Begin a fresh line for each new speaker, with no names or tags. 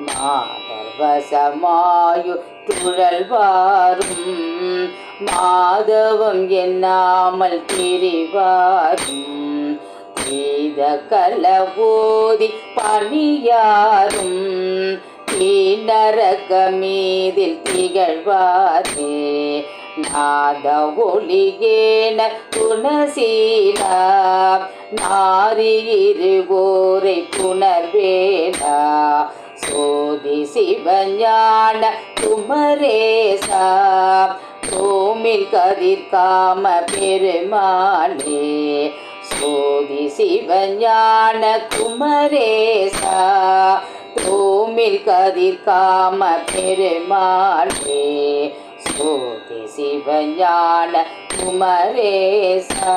மாதர்வசமாயு துழல்வாரும் மாதவம் எண்ணாமல் திரிவாரும். செய்த கலவோதி பணியாரும். தீநரக மீதில் திகழ்வாரே. நாத ஒளிகேன துணசீலா. நாரி இருவோரை புணர்வேலா சோதி சிவஞான குமரேசா. கோமில் கதிர்காம பெருமானே சோதி சிவஞான குமரேசா. கோமில் கதிர்காம பெருமானே சோதி சிவஞான குமரேசா.